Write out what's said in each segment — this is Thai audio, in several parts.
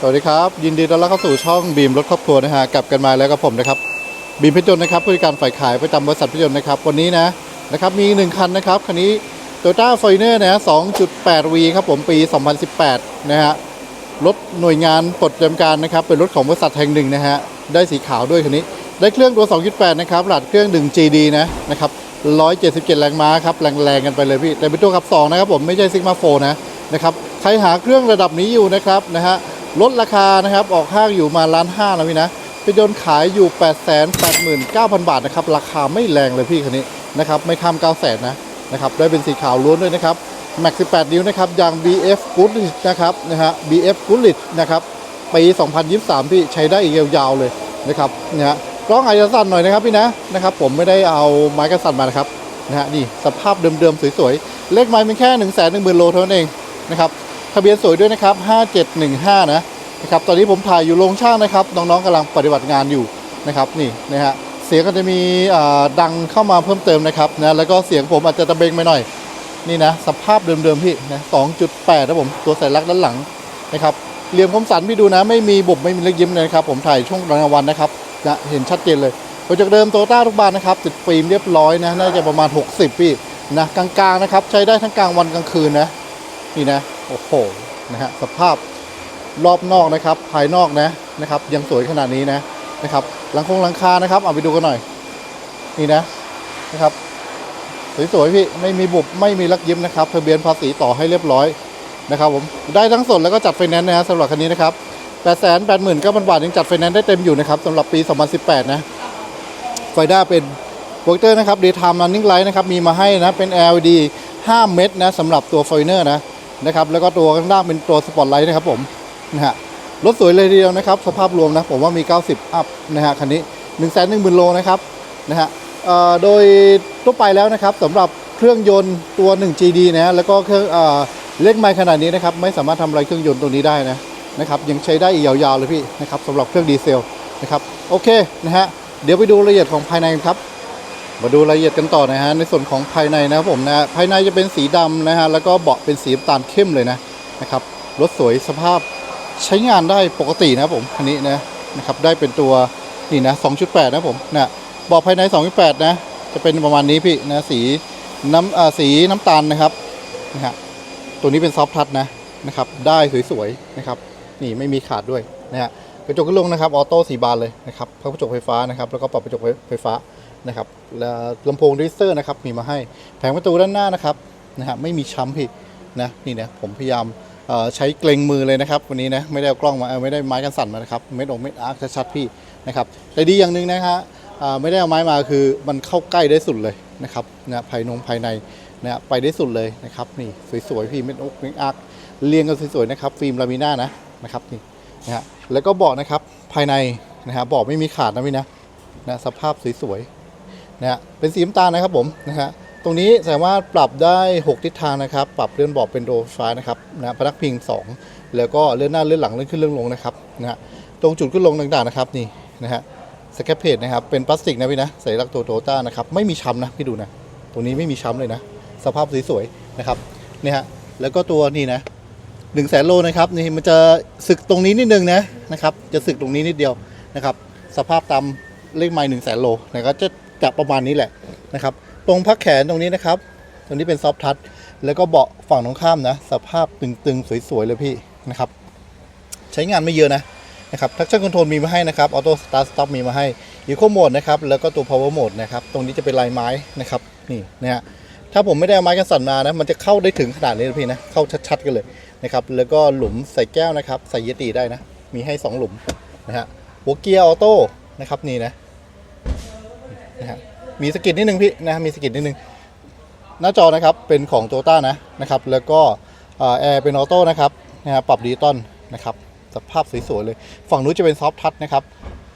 สวัสดีครับ ยินดีต้อนรับเข้าสู่ช่องบีมรถครอบครัวนะฮะกลับกันมาแล้วกับผมนะครับบีมพชรยนต์นะครับผู้จัดการฝ่ายขายประจำบริษัทพชรยนต์นะครับวันนี้นะนะครับมีหนึ่งคันนะครับคันนี้ Toyota f o r t u n e r นะ 2.8V ครับผมปี 2018 นะฮะรถหน่วยงานปลดประจำการนะครับเป็นรถของบริษัทแห่งหนึ่งนะฮะได้สีขาวด้วยคันนี้ ได้เครื่องตัว 2.8 นะครับรหัสเครื่อง 1GD นะนะครับ177 แรงม้าครับแรงๆกันไปเลยพี่แต่เป็นตัวขับ2นะครับผมไม่ใช่ Sigma 4นะนะครับใครหาเครื่องระดับนี้อยู่นะครับนะฮะ ลดราคานะครับ ออกห้างอยู่มาล้านห้าแล้วพี่นะไปโดนขายอยู่ 8 8 9 0 0 0 บาทนะครับ ราคาไม่แรงเลยพี่คันนี้นะครับ ไม่ข้าม9 0 0 0 0นะนะครับ ได้เป็นสีขาวล้วนด้วยนะครับ Max 18 นิ้วนะครับยาง BF Goodrich นะครับนะฮะ BF Goodrich นะครับปี2023 พี่ใช้ได้อีกยาวๆเลยนะครับนะฮะกล้องอาจจะสั่นหน่อยนะครับพี่นะนะครับ ผมไม่ได้เอาไม้กระสั่นมานะครับนะฮะนี่สภาพเดิมๆสวยๆเลขไม้เป็นแค่ 1 1 0 0 0 0โลเท่านั้นเองนะครับ ทะเบียนสวยด้วยนะครับ 5715 นะนะครับตอนนี้ผมถ่ายอยู่โรงช่างนะครับ น้องๆกำลังปฏิบัติงานอยู่นะครับนี่นะฮะเสียงก็จะมีดังเข้ามาเพิ่มเติมนะครับนะแล้วก็เสียงผมอาจจะตะเบงไปหน่อยนี่นะสภาพเดิมๆพี่นะ2.8นะผมตัวใส่ลักด้านหลังนะครับเหลี่ยมคมสันพี่ดูนะไม่มีบบไม่มีเล็กยิ้มเลยนะครับผมถ่ายช่วงกลางวันนะครับจะเห็นชัดเจนเลยกระจกเดิมโตต้าทุกบานนะครับติดฟิล์มเรียบร้อยนะน่าจะประมาณ 60 พี่นะกลางๆนะครับใช้ได้ทั้งกลางวันกลางคืนนะนี่นะ โอ้โหนะฮะสภาพรอบนอกนะครับ ภายนอกนะนะครับ ยังสวยขนาดนี้นะนะครับหลังคงหลังคานะครับเอาไปดูกันหน่อย นี่นะนะครับ สวยๆพี่ไม่มีบุบไม่มีลักยิ้มนะครับทะเบียนภาษีต่อให้เรียบร้อยนะครับผมได้ทั้งสดแล้วก็จัดไฟแนนซ์นะฮะสำหรับคันนี้นะครับ8 8 9 0 0 0บาทยังจัดไฟแนนซ์ได้เต็มอยู่นะครับสำหรับปี 2018 นะไฟด้าเป็นโปรเจคเตอร์นะครับ Daytime Running Light นะครับมีมาให้นะเป็น LED 5 เม็ดนะสำหรับตัว f o r t u n e r นะ นะครับแล้วก็ตัวข้างล่างเป็นตัวสปอตไลท์นะครับผมนะฮะรถสวยเลยทีเดียวนะครับ สภาพรวมนะผมว่ามี 90 อัพนะฮะคันนี้ 1 1 0 0 0 0 โลนะครับนะฮะโดยทั่วไปแล้วนะครับสำหรับเครื่องยนต์ตัว 1GD นะฮะแล้วก็เครื่องเอเล็กไมค์ขนาดนี้นะครับไม่สามารถทำอะไรเครื่องยนต์ตัวนี้ได้นะนะครับยังใช้ได้อีกยาวๆเลยพี่นะครับสำหรับเครื่องดีเซลนะครับโอเคนะฮะเดี๋ยวไปดูรายละเอียดของภายในครับ มาดูรายละเอียดกันต่อนะฮะในส่วนของภายในนะครับผมนะภายในจะเป็นสีดำนะฮะแล้วก็เบาะเป็นสีน้ำตาลเข้มเลยนะนะครับรถสวยสภาพใช้งานได้ปกตินะครับผมคันนี้นะนะครับได้เป็นตัวนี่นะ 2.8 นะครับผมนะเบาะภายใน 2.8 นะ จะเป็นประมาณนี้พี่นะสีน้ำอ่าสีน้ำตาลนะครับนะฮะตัวนี้เป็นซอฟท์ทัชนะนะครับได้สวยๆนะครับนี่ไม่มีขาดด้วยนะฮะกระจกขึ้นลงนะครับออโต้สีบานเลยนะครับพับกระจกไฟฟ้านะครับแล้วก็ปรับกระจกไฟฟ้า นะครับแล้วลำโพงดิสเตอร์นะครับมีมาให้แผงประตูด้านหน้านะครับนะฮะไม่มีช้ำพี่นะนี่นะผมพยายามใช้เกรงมือเลยนะครับ วันนี้นะไม่ได้กล้องมาไม่ได้ไม้กันสั่นมานะครับไม่ดองไม่อาร์คชัดๆพี่นะครับแต่ดีอย่างหนึ่งนะฮะไม่ได้เอาไม้มาคือมันเข้าใกล้ได้สุดเลยนะครับนะภายนงภายในนะฮะไปได้สุดเลยนะครับนี่สวยๆพี่เม็ดอกเม็ดอาร์คเรียงกันสวยๆนะครับฟิล์มลามิน่านะนะครับนี่นะฮะแล้วก็เบาะนะครับภายในนะฮะเบาะไม่มีขาดนะพี่นะนะสภาพสวยๆ นะฮะเป็นสีน้ำตาลนะครับผมนะฮะตรงนี้สามารถปรับได้ 6 ทิศทางนะครับ ปรับเลื่อนเบาะเป็นโดฟ้านะครับนะพนักพิง 2 แล้วก็เลื่อนหน้าเลื่อนหลังเลื่อนขึ้นเลื่อนลงนะครับนะฮะตรงจุดขึ้นลงต่างๆนะครับนี่นะฮะสแคปเพจนะครับเป็นพลาสติกนะพี่นะใส่ลักตัวโตต้านะครับไม่มีช้ำนะพี่ดูนะตรงนี้ไม่มีช้ำเลยนะ สภาพสวยๆนะครับนี่ฮะแล้วก็ตัวนี่นะหนึ่งแสนโลนะครับนี่มันจะสึกตรงนี้นิดนึงนะนะครับจะสึกตรงนี้นิดเดียวนะครับสภาพตามเลขไมล์หนึ่งแสนโลนะครับจะ จะประมาณนี้แหละนะครับ ตรงพักแขนตรงนี้นะครับ ตรงนี้เป็นซอฟทัชแล้วก็เบาะฝั่งตรงข้ามนะ สภาพตึงๆ สวยๆ เลยพี่นะครับ ใช้งานไม่เยอะนะนะครับทักชั่นคอนโทรลมีมาให้นะครับออโต้สตาร์ทสต็อปมีมาให้อีโคโหมดนะครับแล้วก็ตัว power mode นะครับตรงนี้จะเป็นลายไม้นะครับนี่นะฮะถ้าผมไม่ได้เอาไม้กันสั่นมานะมันจะเข้าได้ถึงขนาดนี้เลยพี่นะเข้าชัดๆกันเลยนะครับแล้วก็หลุมใส่แก้วนะครับใส่เยติได้นะ มีให้ 2 หลุมนะฮะหัวเกียร์ออโต้นะครับนี่นะ นะฮะมีสกิดนิดนึงพี่นะมีสกิดนิดนึงหน้าจอนะครับเป็นของโตต้านะนะครับแล้วก็แอร์เป็นออโต้นะครับนะฮะปรับดิจิตอลนะครับสภาพสวยๆเลย ฝั่งนู้นจะเป็นซอฟท์ทัชนะครับ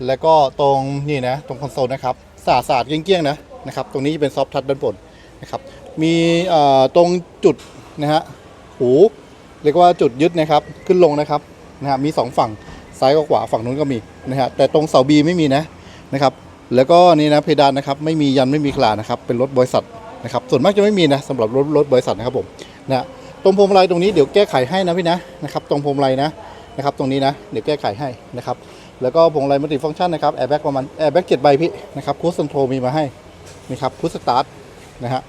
แล้วก็ตรงนี่นะตรงคอนโซลนะครับสะอาดๆเกลี้ยงๆนะนะครับตรงนี้จะเป็นซอฟท์ทัชด้านบนนะครับมีตรงจุดนะฮะหูเรียกว่าจุดยึดนะครับขึ้นลงนะครับนะฮะมีสองฝั่งซ้ายกับขวาฝั่งนู้นก็มีนะฮะแต่ตรงเสาบีไม่มีนะนะครับ แล้วก็นี่นะเพดานนะครับไม่มียันไม่มีขลานะครับเป็นรถบริษัทนะครับส่วนมากจะไม่มีนะสำหรับรถรถบริษัทนะครับผมนะตรงพวงมาลัยตรงนี้เดี๋ยวแก้ไขให้นะพี่นะนะครับตรงพวงมาลัยนะนะครับตรงนี้นะเดี๋ยวแก้ไขให้นะครับแล้วก็พวงมาลัยมัลติฟังก์ชันนะครับแอร์แบ็กประมาณแอร์แบ็กเจ็ดใบพี่นะครับคูสคอนโทรมีมาให้นี่ครับคูสตาร์ทนะฮะ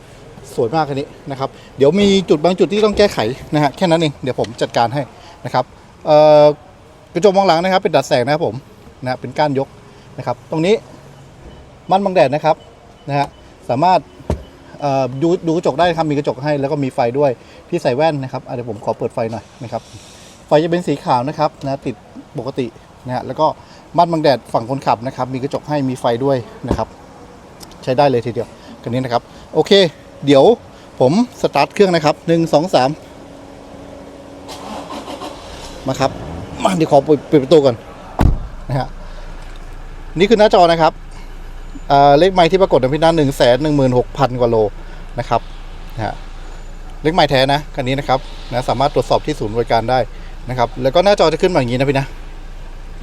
สวยมากคันนี้นะครับเดี๋ยวมีจุดบางจุดที่ต้องแก้ไขนะฮะแค่นั้นเองเดี๋ยวผมจัดการให้นะครับเอ่อกระจกมองหลังนะครับเป็นดัดแสงนะครับผมนะฮะเป็นก้านยกนะครับตรงนี้ มันบังแดดนะครับนะฮะสามารถอ่อดูดูกระจกได้ครับมีกระจกให้แล้วก็มีไฟด้วยพี่ใส่แว่นนะครับเดี๋ยวผมขอเปิดไฟหน่อยนะครับไฟจะเป็นสีขาวนะครับนะติดปกตินะฮะแล้วก็มัดบังแดดฝั่งคนขับนะครับ มีกระจกให้มีไฟด้วยนะครับ ใช้ได้เลยทีเดียวกันนี้นะครับ โอเค เดี๋ยวผมสตาร์ทเครื่องนะครับหนึ่งสองสามมาครับมาเดี๋ยวขอปิดปิดประตูก่อนนะฮะนี่คือหน้าจอนะครับ เลขไม้ที่ปรากฏในพินาหนึ่งแสนหนึ่งหมื่นหกพันกว่าโลนะครับนะฮะเลขหมายแท้นะคันนี้นะครับนะสามารถตรวจสอบที่ศูนย์บริการได้นะครับ แล้วก็หน้าจอจะขึ้นมาอย่างนี้นะพี่นะ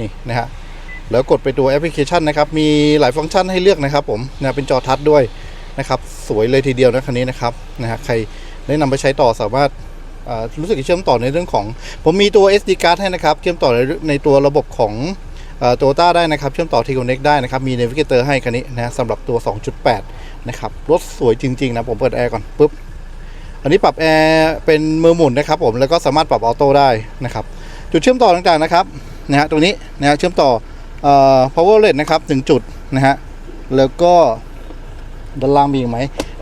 นี่นะฮะแล้วกดไปตัวแอปพลิเคชันนะครับ มีหลายฟังก์ชันให้เลือกนะครับ ผมนะเป็นจอทัชด้วยนะครับ สวยเลยทีเดียวนะคันนี้นะครับนะฮะใครได้นำไปใช้ต่อสามารถอ่ารู้สึกเชื่อมต่อในเรื่องของ ผมมีตัว SD card ให้นะครับ เชื่อมต่อในในตัวระบบของ โตโยต้าได้นะครับเชื่อมต่อทีโคเน็กได้นะครับมี Navigator ให้คันนี้นะสำหรับตัว 2.8 นะครับรถสวยจริง ๆ นะ ผมเปิดแอร์ก่อนปุ๊บอันนี้ปรับแอร์เป็นมือหมุนนะครับผมแล้วก็สามารถปรับออโต้ได้นะครับจุดเชื่อมต่อต่างๆนะครับนะฮะตรงนี้นะฮะเชื่อมต่อเอ่อ power outlet นะครับหนึ่งจุดนะฮะแล้วก็ด้านล่างมีอีกไหม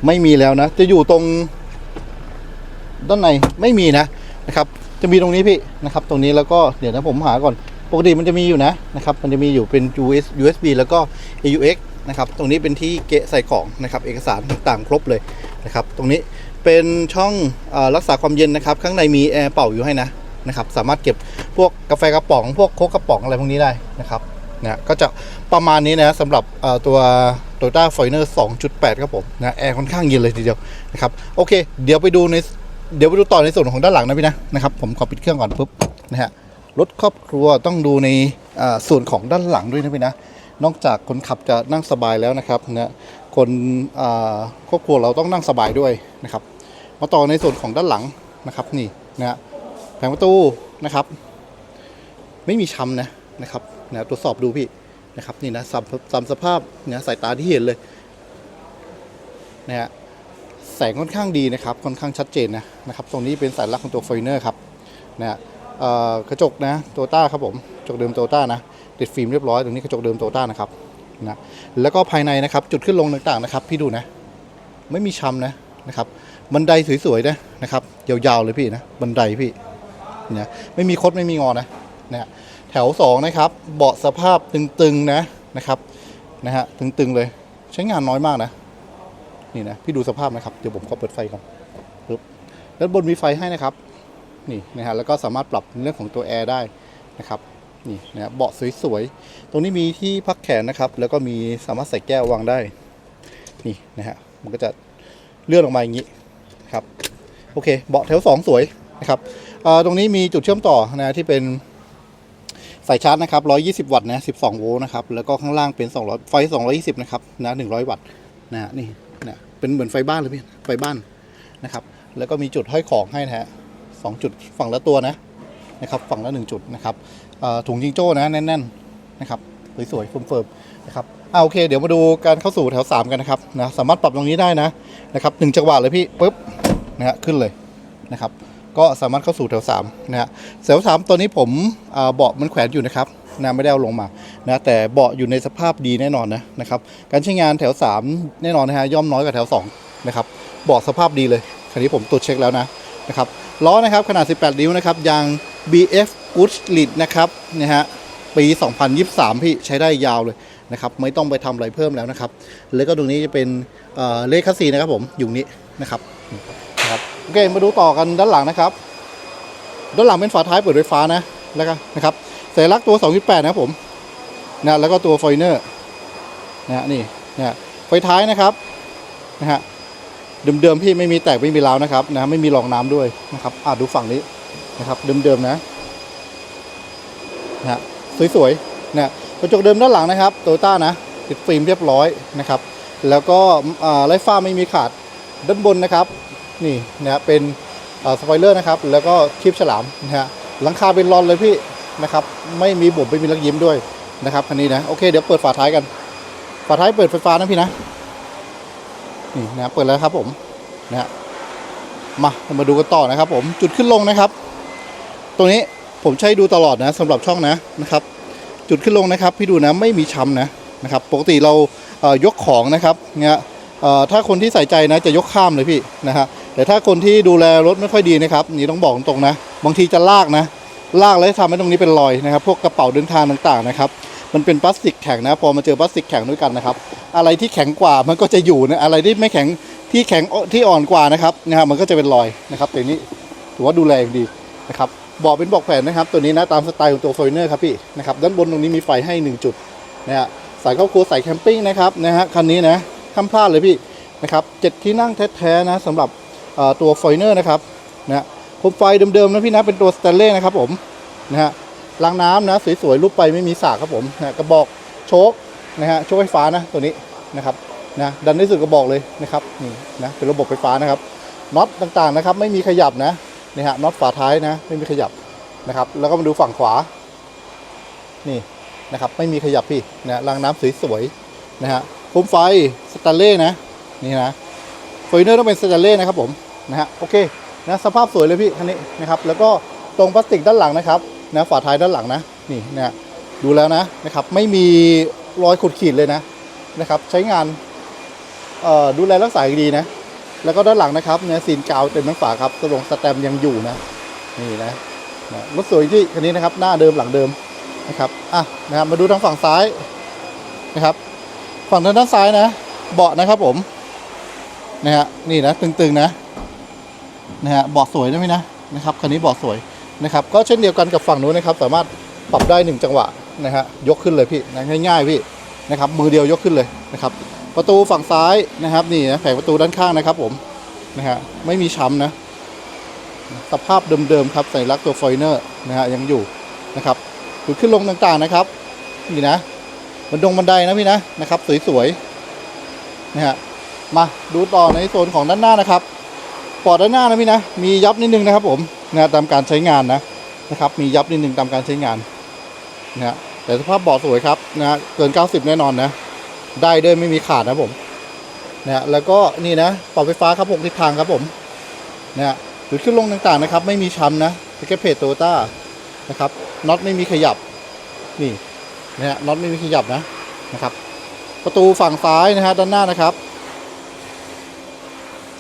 ไม่มีแล้วนะ จะอยู่ตรงด้านในไม่มีนะนะครับ จะมีตรงนี้พี่นะครับ ตรงนี้แล้วก็เดี๋ยวนะผมหาก่อน ปกติมันจะมีอยู่นะนะครับ มันจะมีอยู่เป็น US USB แล้วก็ AUX นะครับ ตรงนี้เป็นที่เกะใส่ของนะครับ เอกสารต่างๆครบเลยนะครับ ตรงนี้เป็นช่องอรักษาความเย็นนะครับ ข้างในมีแอร์เป่าอยู่ให้นะนะครับ สามารถเก็บพวกกาแฟกระป๋อง พวกโค้กกระป๋องอะไรพวกนี้ได้นะครับนะก็จะประมาณนี้นะสำหรับตัว Toyota f o r t u n e r 2.8 ครับผมนะแอร์ค่อนข้างเย็นเลยทีเดียวนะครับโอเค เดี๋ยวไปดูในเดี๋ยวไปดูต่อในส่วนของด้านหลังนะพี่นะนะครับผมขอปิดเครื่องก่อนปุ๊บนะฮะ รถครอบครัวต้องดูในส่วนของด้านหลังด้วยนะพี่นะ นอกจากคนขับจะนั่งสบายแล้วนะครับนะคนเอ่อครอบครัวเราต้องนั่งสบายด้วยนะครับ มาต่อในส่วนของด้านหลังนะครับนี่นะแผงประตูนะครับ ไม่มีช้ำนะนะครับนะตรวจสอบดูพี่นะครับนี่นะสัมสภาพเนี่ยสายตาที่เห็นเลยนะฮะแสงค่อนข้างดีนะครับค่อนข้างชัดเจนนะนะครับ ตรงนี้เป็นสัญลักษณ์ของตัวฟอยเนอร์ครับนะฮะ กระจกนะโตต้าครับผมกระจกเดิมโตต้านะติดฟิล์มเรียบร้อยตรงนี้กระจกเดิมโตต้านะครับนะแล้วก็ภายในนะครับจุดขึ้นลงต่างๆนะครับ พี่ดูนะ ไม่มีช้ำนะนะครับบันไดสวยๆนะนะครับยาวๆเลยพี่นะบันไดพี่เนี่ยไม่มีคดไม่มีงอนะนะแถวสองนะครับเบาะสภาพตึงๆนะนะครับนะฮะตึงๆเลยใช้งานน้อยมากนะ นี่นะพี่ดูสภาพนะครับ เดี๋ยวผมขอเปิดไฟก่อนปึ๊บด้านบนมีไฟให้นะครับ นี่นะฮะแล้วก็สามารถปรับเรื่องของตัวแอร์ได้นะครับนี่นะเบาะสวยๆ ตรงนี้มีที่พักแขนนะครับ แล้วก็มีสามารถใส่แก้ววางได้ นี่นะฮะ มันก็จะเลื่อนออกมาอย่างนี้ครับ โอเค เบาะแถว 2 สวยนะครับตรงนี้มีจุดเชื่อมต่อนะที่เป็นสายชาร์จนะครับ 120 วัตต์นะ 12 โวลต์นะครับ แล้วก็ข้างล่างเป็น 200 ไฟ 220 นะครับ นะ 100 วัตต์ นะฮะนี่นะเป็นเหมือนไฟบ้านเลยพี่ ไฟบ้านนะครับ แล้วก็มีจุดห้อยของให้นะฮะ สองจุดฝั่งละตัวนะนะครับฝั่งละหนึ่งจุดนะครับถุงจิงโจ้นะแน่นๆนะครับสวยๆเฟิร์มๆนะครับอ่าโอเค เดี๋ยวมาดูการเข้าสู่แถว 3 กันนะครับนะสามารถปรับตรงนี้ได้นะนะครับหนึ่งจังหวะเลยพี่ปุ๊บนะฮะขึ้นเลยนะครับก็สามารถเข้าสู่แถว3นะฮะแถว3ตัวนี้ผมเบาะมันแขวนอยู่นะครับนะไม่ได้เอาลงมานะแต่เบาะอยู่ในสภาพดีแน่นอนนะนะครับการใช้งานแถว 3 แน่นอนนะฮะย่อมน้อยกว่าแถว2นะครับเบาะสภาพดีเลยคันนี้ผมตรวจเช็คแล้วนะนะครับ ล้อนะครับขนาด 18 นิ้วนะครับยาง BF Good Lead นะครับนะฮะปี 2023 พี่ใช้ได้ยาวเลยนะครับไม่ต้องไปทำอะไรเพิ่มแล้วนะครับ แล้วก็ตรงนี้จะเป็นเอ่อเลขคัสซีนะครับผมอยู่นี้นะครับนะครับโอเคมาดูต่อกันด้านหลังนะครับ ด้านหลังเป็นฝาท้ายเปิดไฟฟ้านะแล้วก็นะครับสัญลักษณ์ตัว 2.8 นะครับผมนะแล้วก็ตัวไฟเนอร์นะนี่นะไฟท้ายนะครับนะฮะ เดิมๆพี่ไม่มีแตกไม่มีร้าวนะครับนะไม่มีรองน้ำด้วยนะครับอ่าดูฝั่งนี้นะครับเดิมๆนะนะฮะสวยๆนะกระจกเดิมด้านหลังนะครับโตโยต้านะติดฟิล์มเรียบร้อยนะครับ แล้วก็อ่าไล่ฟ้าไม่มีขาดด้านบนนะครับ นี่นะฮะเป็นสปอยเลอร์นะครับ แล้วก็คลิปฉลามนะฮะหลังคาเป็นรอนเลยพี่นะครับ ไม่มีบุบไม่มีลักยิ้มด้วยนะครับคันนี้นะโอเคเดี๋ยวเปิดฝาท้ายกัน ฝาท้ายเปิดไฟฟ้านะพี่นะ นี่นะเปิดแล้วครับผมนะมามาดูกันต่อนะครับผมจุดขึ้นลงนะครับ ตรงนี้ผมใช้ดูตลอดนะสำหรับช่องนะนะครับ จุดขึ้นลงนะครับ พี่ดูนะไม่มีช้ำนะนะครับ ปกติเราเอ่อยกของนะครับเนี่ยถ้าคนที่ใส่ใจนะจะยกข้ามเลยพี่นะฮะแต่ถ้าคนที่ดูแลรถไม่ค่อยดีนะครับนี่ต้องบอกตรงนะ บางทีจะลากนะ ลากแล้วทำให้ตรงนี้เป็นรอยนะครับ พวกกระเป๋าเดินทางต่างๆนะครับ มันเป็นพลาสติกแข็งนะ พอมาเจอพลาสติกแข็งด้วยกันนะครับ อะไรที่แข็งกว่ามันก็จะอยู่นะอะไรที่ไม่แข็งที่แข็งที่อ่อนกว่านะครับนะครับมันก็จะเป็นรอยนะครับแต่นี้ถือว่าดูแลองดีนะครับเบอกเป็นเบอกแผ่นนะครับ ตัวนี้นะตามสไตล์ของตัวโฟอยเนอร์ครับพี่นะครับด้านบนตรงนี้มีไฟให้ 1 จุดนะฮะสายครอบครัวสายแคมปิ้งนะครับนะฮะคันนี้นะห้ามพลาดเลยพี่นะครับเจ็ดที่นั่งแท้ๆนะสำหรับตัวโฟอยเนอร์นะครับนะฮะโคมไฟเดิมๆนะพี่นะเป็นตัวสแตนเล่นะครับผมนะฮะรางน้ำนะสวยๆรูปไปไม่มีสากครับผมนะฮะกระบอกโชค นะฮะโชคไฟฟ้านะตัวนี้นะครับนะดันได้สุดกระบอกเลยนะครับนี่นะเป็นระบบไฟฟ้านะครับน็อตต่างๆนะครับ ไม่มีขยับนะนี่ฮะน็อตฝาท้ายนะ ไม่มีขยับนะครับ แล้วก็มาดูฝั่งขวา นี่นะครับ ไม่มีขยับพี่นะรางน้ำสวยๆนะฮะโคมไฟสแตนเล่นะนี่นะฟอยเนอร์ต้องเป็นสแตนเล่นะครับผมนะฮะโอเคนะสภาพสวยเลยพี่คันนี้นะครับ แล้วก็ตรงพลาสติกด้านหลังนะครับนะฝาท้ายด้านหลังนะนี่นะดูแล้วนะนะครับ ไม่มี รอยขุดขีดเลยนะนะครับ ใช้งานดูแลรักษาดีนะ แล้วก็ด้านหลังนะครับเนี่ยซีนกาวเต็มทั้งฝาครับตรงสแตมยังอยู่นะนี่นะรถสวยที่คันนี้นะครับ หน้าเดิมหลังเดิมนะครับอะนะครับมาดูทางฝั่งซ้ายนะครับ ฝั่งทางด้านซ้ายนะ เบาะนะครับผมนะฮะนี่นะตึงๆนะนะฮะเบาะสวยนะพี่นะนะครับคันนี้เบาะสวยนะครับ ก็เช่นเดียวกันกับฝั่งนู้นนะครับ สามารถปรับได้หนึ่งจังหวะ นะฮะยกขึ้นเลยพี่นะง่ายๆพี่นะครับมือเดียวยกขึ้นเลยนะครับ ประตูฝั่งซ้ายนะครับนี่นะแผงประตูด้านข้างนะครับผมนะฮะไม่มีช้ำนะสภาพเดิมๆครับใสัญลักตัวฟอยเนอร์นะฮะยังอยู่นะครับจุดขึ้นลงต่างๆนะครับนี่นะบันดงบันไดนะพี่นะนะครับสวยๆนะฮะมาดูต่อในโซนของด้านหน้านะครับปอดด้านหน้านะพี่นะมียับนิดนึงนะครับผมนะตามการใช้งานนะนะครับ มียับนิดนึงตามการใช้งานนะฮะ แต่สภาพเบาะสวยครับนะฮะเกิน 90 แน่นอนนะ ได้ด้วยไม่มีขาดนะผมนะแล้วก็นี่นะปรับไฟฟ้าครับหกทิศทางครับผมนะฮะจุดขึ้นลงต่างๆนะครับ ไม่มีช้ำนะสเก็ตเพจโตต้านะครับน็อตไม่มีขยับนี่นะฮะน็อตไม่มีขยับนะนะครับ ประตูฝั่งซ้ายนะฮะด้านหน้านะครับ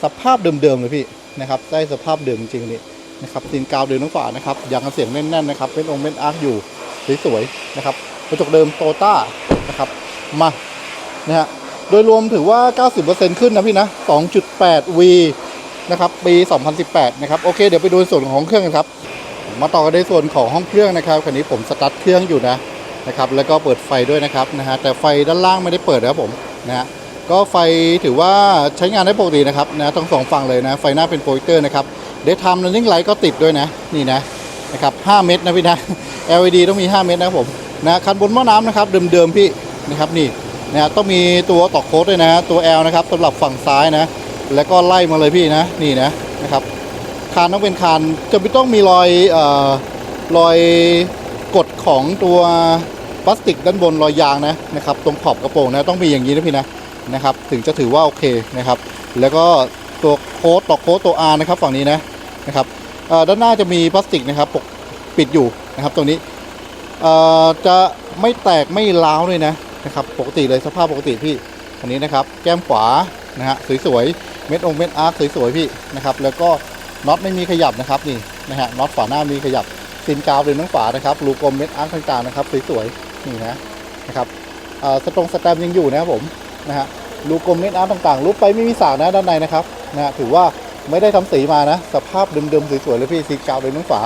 สภาพเดิมๆเลยพี่นะครับได้สภาพเดิมจริงๆนี่นะครับตีนกาวเดิมทั้งฝานะครับยางกันเสียงแน่นๆนะครับเป็นองค์เป็นอาร์คอยู่ สวยๆนะครับกระจกเดิมโตต้านะครับมานะฮะโดยรวมถือว่า 90%ขึ้นนะพี่นะ 2.8 V นะครับปี 2018 นะครับ โอเค เดี๋ยวไปดูส่วนของเครื่องกันครับ มาต่อกันในส่วนของห้องเครื่องนะครับคันนี้ผมสตาร์ทเครื่องอยู่นะนะครับแล้วก็เปิดไฟด้วยนะครับนะฮะแต่ไฟด้านล่างไม่ได้เปิดนะครับผมนะฮะก็ไฟถือว่าใช้งานได้ปกตินะครับนะทั้งสองฝั่งเลยนะ ไฟหน้าเป็นโปรเจคเตอร์นะครับเดย์ไทม์ running light ก็ติดด้วยนะนี่นะนะครับ5เมตรนะพี่นะ LED ต้องมี 5 เมตรนะครับผมนะคันบนหม้อน้ำนะครับเดิมๆพี่นะครับนี่นะต้องมีตัวต่อโค้ดด้วยนะตัว L นะครับสำหรับฝั่งซ้ายนะ แล้วก็ไล่มาเลยพี่นะนี่นะนะครับคานต้องเป็นคานจะไม่ต้องมีรอยเอ่อรอยกดของตัวพลาสติกด้านบนรอยยางนะนะครับตรงขอบกระโปรงนะต้องมีอย่างนี้นะพี่นะนะครับ ถึงจะถือว่าโอเคนะครับ แล้วก็ตัวโค้ดต่อโค้ดตัว R นะครับฝั่งนี้นะนะครับด้านหน้าจะมีพลาสติกนะครับปก ปิดอยู่นะครับตรงนี้จะไม่แตกไม่ร้าวเลยนะนะครับปกติเลยสภาพปกติพี่อันนี้นะครับแก้มขวานะฮะสวยๆเม็ดองเม็ดอาร์คสวยๆพี่นะครับแล้วก็น็อตไม่มีขยับนะครับนี่นะฮะน็อตฝาหน้ามีขยับซินกาวเป็นทั้งฝานะครับรูกลมเม็ดอาร์คต่างๆนะครับสวยๆนี่นะนะครับอ่อสตรงสแตมยังอยู่นะครับผมนะฮะรูกลมเม็ดอาร์คต่างๆรูปไปไม่มีสากนะด้านในนะครับนะฮะถือว่าไม่ได้ทำสีมานะ สภาพเดิมๆสวยๆเลยพี่ซินกาวเป็นทั้งฝา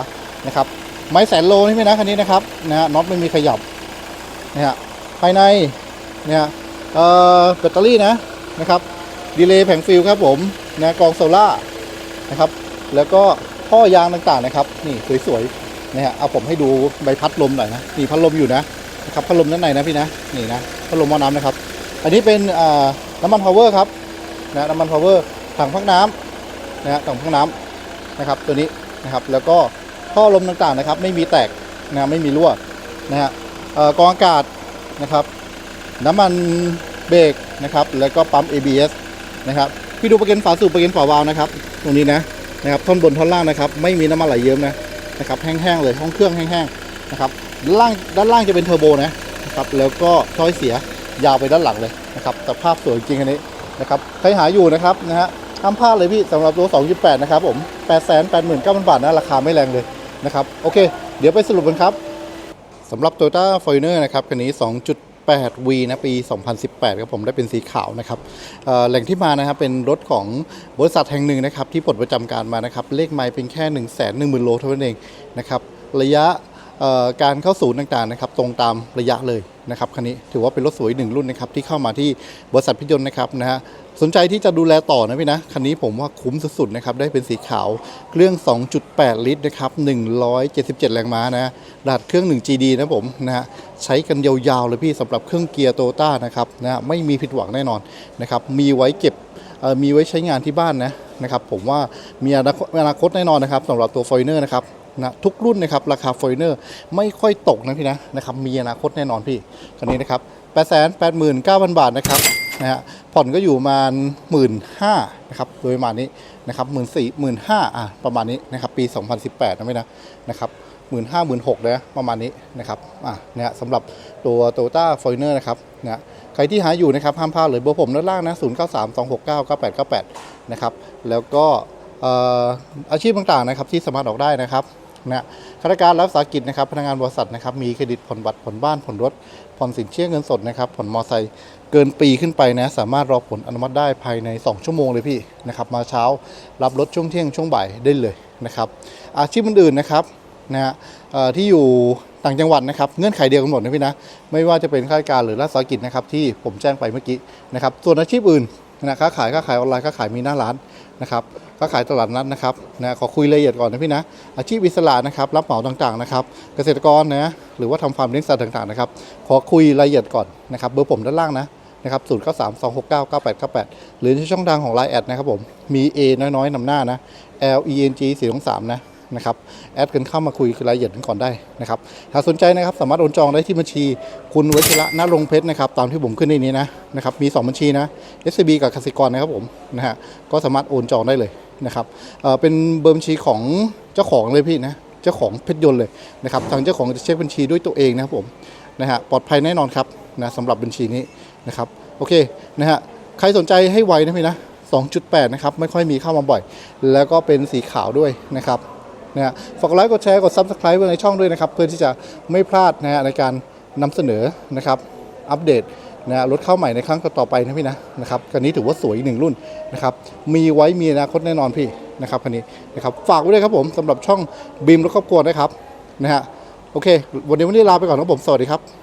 นะครับ ไม้แสนโลนี่ไหมนะคันนี้นะครับนะฮะน็อตไม่มีขยับนะฮะภายในเนี่ยเอ่อแบตเตอรี่นะนะครับดีเลย์แผงฟิลครับผมนะกองโซล่านะครับ แล้วก็ท่อยางต่างๆนะครับ นี่สวยๆนะฮะเอาผมให้ดูใบพัดลมหน่อยนะนี่พัดลมอยู่นะนะครับพัดลมด้านในนะพี่นะนี่นะพัดลมมอน้ำนะครับ อันนี้เป็นอ่าน้ำมันพาวเวอร์ครับนะน้ำมันพาวเวอร์ถังพักน้ำนะฮะถังพักน้ำนะครับตัวนี้นะครับแล้วก็ ท่อลมต่างๆนะครับ ไม่มีแตกนะไม่มีรั่วนะฮะเอ่อกองอากาศนะครับน้ำมันเบรกนะครับแล้วก็ปั๊ม ABS นะครับพี่ดูประกันฝาสูบประกันฝาวาล์วนะครับ ตรงนี้นะนะครับท่อนบนท่อนล่างนะครับ ไม่มีน้ำมันไหลเยิ้มนะนะครับแห้งๆเลยห้องเครื่องแห้งๆนะครับด้านล่างด้านล่างจะเป็นเทอร์โบนะนะครับแล้วก็ถ้อยเสียยาวไปด้านหลังเลยนะครับแต่ภาพสวยจริงอันนี้นะครับใครหาอยู่นะครับนะฮะห้ามพลาดเลยพี่สำหรับตัว2.8 นะครับผม 8 8 9 0 0 0 บาทนะราคาไม่แรงเลย นะครับ โอเค เดี๋ยวไปสรุปกันครับสำหรับ Toyota f o r t u n e r นะครับคันนี้ 2.8V นะปี 2018ครับผมได้เป็นสีขาวนะครับแหล่งที่มานะครับเป็นรถของบริษัทแห่งหนึ่งนะครับที่ปลดประจำการมานะครับเลขไมล์เป็นแค่ 1 1 0 0 0 0 โลเท่านั้นเองนะครับระยะการเข้าศูนย์ต่างๆนะครับตรงตามระยะเลยนะครับคันนี้ถือว่าเป็นรถสวยหนึ่งรุ่นนะครับที่เข้ามาที่บริษัทพิจนต์นะครับนะฮะ สนใจที่จะดูแลต่อนะพี่นะ คันนี้ผมว่าคุ้มสุดๆนะครับ ได้เป็นสีขาว เครื่อง 2.8 ลิตรนะครับ 177 แรงม้านะรหัสเครื่อง 1 GD นะผมนะฮะใช้กันยาวๆเลยพี่สำหรับเครื่องเกียร์โตต้านะครับนะฮะไม่มีผิดหวังแน่นอนนะครับ มีไว้เก็บเอ่อมีไว้ใช้งานที่บ้านนะนะครับผมว่ามีอนาคตแน่นอนนะครับสำหรับตัว f o r t u n e r นะครับนะทุกรุ่นนะครับราคา f o r t u n e r ไม่ค่อยตกนะพี่นะนะครับมีอนาคตแน่นอนพี่คันนี้นะครับ8 8 9 0 0 0 บาทนะครับ นะฮะผ่อนก็อยู่ประมาณหมื่นห้านะครับโดยประมาณนี้นะครับหมื่นสี่หมื่นห้าอะประมาณนี้นะครับปี 2018 นะพี่นะนะครับหมื่นห้าหมื่นหกนะประมาณนี้นะครับอะเนี่ยสำหรับตัว Toyota f o r t u n e r นะครับนะใครที่หาอยู่นะครับห้ามพลาดเลยเบอร์ผมด้านล่างนะ0 9 3 2 6 9 9 8 9 8นะครับแล้วก็ออาชีพต่างๆนะครับที่สามารถออกได้นะครับนะข้าราชการรัฐวิสากิจนะครับพนักงานบริษัทนะครับมีเครดิตผ่อนบัตรผ่อนบ้านผ่อนรถผ่อนสินเชื่อเงินสดนะครับผ่อนมอเตอร์ไซค์ เกินปีขึ้นไปนะ สามารถรอผลอนุมัติได้ภายใน 2 ชั่วโมงเลยพี่นะครับ มาเช้ารับรถช่วงเที่ยงช่วงบ่ายได้เลยนะครับ อาชีพอื่นๆนะครับนะฮะที่อยู่ต่างจังหวัดนะครับเงื่อนไขเดียวกันหมดนะพี่นะไม่ว่าจะเป็นข้าราชการหรือรัฐวิสาหกิจนะครับที่ผมแจ้งไปเมื่อกี้นะครับส่วนอาชีพอื่นนะค้าขายค้าขายออนไลน์ค้าขายมีหน้าร้านนะครับค้าขายตลาดนัดนะครับนะขอคุยรายละเอียดก่อนนะพี่นะอาชีพอิสระนะครับรับเหมาต่างๆนะครับเกษตรกรนะหรือว่าทำฟาร์มเลี้ยงสัตว์ต่างๆนะครับขอคุยรายละเอียดก่อนนะครับเบอร์ผมด้านล่างนะ นะครับ0 9 3 2 6 9 9 8 9 8หรือที่ช่องทางของ Line แอดนะครับผม มี A น้อยๆนำหน้านะ L E N G 4 2 3นะนะครับแอดกันเข้ามาคุยรายละเอียดกันก่อนได้นะครับถ้าสนใจนะครับสามารถโอนจองได้ที่บัญชีคุณวชิระนรงเพชรนะครับตามที่ผมขึ้นในนี้นะนะครับมี 2 บัญชีนะ SCB กับกสิกรนะครับผมนะฮะก็สามารถโอนจองได้เลยนะครับเอ่อเป็นเบอร์บัญชีของเจ้าของเลยพี่นะเจ้าของเพชรยนต์เลยนะครับทางเจ้าของจะเช็คบัญชีด้วยตัวเองนะครับผม นะฮะปลอดภัยแน่นอนครับนะสำหรับบัญชีนี้นะครับโอเคนะฮะใครสนใจให้ไวนะพี่นะ 2.8 นะครับ ไม่ค่อยมีเข้ามาบ่อย แล้วก็เป็นสีขาวด้วยนะครับนะฮะฝากกดไลค์กดแชร์กด Subscribe ไว้ในช่องด้วยนะครับ เพื่อที่จะไม่พลาดนะฮะในการนำเสนอนะครับ อัปเดตนะฮะรถเข้าใหม่ในครั้งต่อไปนะพี่นะนะครับคันนี้ถือว่าสวยอีกหนึ่งรุ่นนะครับมีไว้มีอนาคตแน่นอนพี่นะครับคันนี้นะครับฝากไว้ด้วยครับผมสำหรับช่องบีมรถครอบครัวนะครับนะฮะ โอเค วันนี้วันนี้ลาไปก่อนนะผม สวัสดีครับ